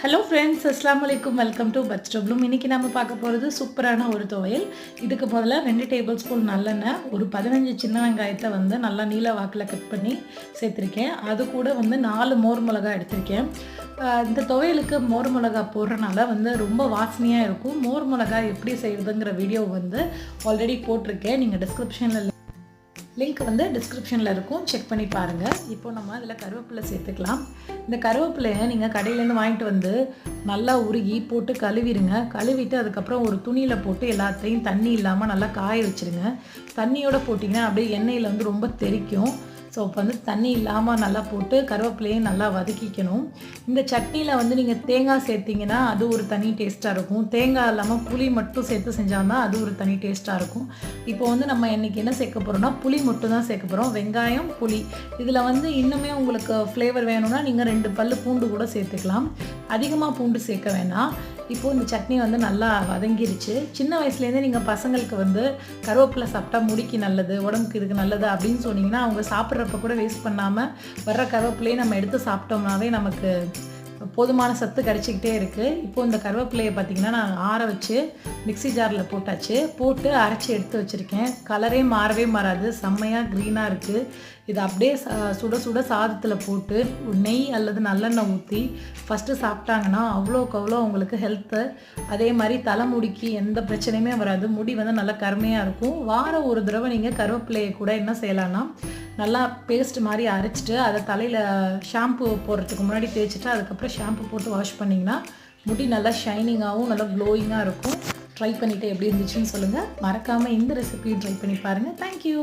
Hello friends அஸ்லாம் வலைக்கும் welcome to but ஸ்டப்ளூம் இன்றைக்கி நம்ம பார்க்க போகிறது சூப்பரான ஒரு துவையல். இதுக்கு முதல்ல ரெண்டு டேபிள் ஸ்பூன் நல்லெண்ணெய் ஒரு பதினஞ்சு சின்ன வெங்காயத்தை வந்து நல்லா நீல வாக்கில் கட் பண்ணி சேர்த்துருக்கேன். அது கூட வந்து நாலு மோர் மிளகா எடுத்திருக்கேன். இந்த துவையலுக்கு மோர் மிளகா போடுறனால வந்து ரொம்ப வாசனையாக இருக்கும். மோர் மிளகா எப்படி செய்யுதுங்கிற வீடியோ வந்து ஆல்ரெடி போட்டிருக்கேன். நீங்கள் டிஸ்கிரிப்ஷனில் லிங்க் வந்து டிஸ்கிரிப்ஷனில் இருக்கும். செக் பண்ணி பாருங்கள் இப்போ நம்ம அதில் கருவேப்பிலை சேர்த்துக்கலாம். இந்த கருவேப்பிலையை நீங்கள் கடையிலேருந்து வாங்கிட்டு வந்து நல்லா உருகி போட்டு கழுவிடுங்க கழுவிட்டு அதுக்கப்புறம் ஒரு துணியில் போட்டு எல்லாத்தையும் தண்ணி இல்லாமல் நல்லா காய வச்சுருங்க. தண்ணியோடு போட்டிங்கன்னா அப்படியே எண்ணெயில் வந்து ரொம்ப தெறிக்கும். ஸோ இப்போ வந்து தண்ணி இல்லாமல் நல்லா போட்டு கருவேப்பிலையும் நல்லா வதக்கிக்கணும். இந்த சட்னியில் வந்து நீங்கள் தேங்காய் சேர்த்திங்கன்னா அது ஒரு தனி டேஸ்ட்டாக இருக்கும். தேங்காய் இல்லாமல் புளி மட்டும் சேர்த்து செஞ்சால்தான் அது ஒரு தனி டேஸ்ட்டாக இருக்கும். இப்போ வந்து நம்ம இன்றைக்கி என்ன சேர்க்க போகிறோம்னா புளி மட்டும் தான் சேர்க்க போகிறோம் வெங்காயம் புளி. இதில் வந்து இன்னுமே உங்களுக்கு ஃப்ளேவர் வேணும்னா நீங்கள் ரெண்டு பல் பூண்டு கூட சேர்த்துக்கலாம். அதிகமாக பூண்டு சேர்க்க வேணாம். இப்போது இந்த சட்னி வந்து நல்லா வதங்கிருச்சு. சின்ன வயசுலேருந்தே நீங்கள் பசங்களுக்கு வந்து கருவேப்பிலை சாப்பிட்டா முடிக்கு நல்லது உடம்புக்கு இதுக்கு நல்லது அப்படின்னு சொன்னீங்கன்னா அவங்க சாப்பிட்ற சாப்பிட்றப்ப கூட வேஸ்ட் பண்ணாமல் வர்ற கருவேப்பிலையை நம்ம எடுத்து சாப்பிட்டோம்னாவே நமக்கு போதுமான சத்து கிடச்சிக்கிட்டே இருக்குது இப்போது இந்த கருவேப்பிலையை பார்த்திங்கன்னா நான் ஆற வச்சு மிக்ஸி ஜாரில் போட்டாச்சு. போட்டு அரைச்சி எடுத்து வச்சுருக்கேன். கலரே மாறவே மாறாது. செம்மையாக க்ரீனாக இருக்குது இது அப்படியே சுட சுட சாதத்தில் போட்டு நெய் அல்லது நல்லெண்ணெய் ஊற்றி ஃபஸ்ட்டு சாப்பிட்டாங்கன்னா அவ்வளோக்கு அவ்வளோ அவங்களுக்கு ஹெல்த்து அதே மாதிரி தலைமுடிக்கு எந்த பிரச்சனையுமே வராது. முடி வந்து நல்லா கருமையாக இருக்கும். வாரம் ஒரு தடவை நீங்கள் கருவேப்பிலையை கூட என்ன செய்யலான்னா நல்லா பேஸ்ட் மாதிரி அரைச்சிட்டு அதை தலையில் ஷாம்பு போடுறதுக்கு முன்னாடி தேய்ச்சிட்டு அதுக்கப்புறம் ஷாம்பு போட்டு வாஷ் பண்ணிங்கன்னா முடி நல்லா ஷைனிங்காகவும் நல்லா க்ளோயிங்காக இருக்கும். ட்ரை பண்ணிவிட்டு எப்படி இருந்துச்சுன்னு சொல்லுங்கள் மறக்காமல் இந்த ரெசிபியும் ட்ரை பண்ணி பாருங்கள் தேங்க்யூ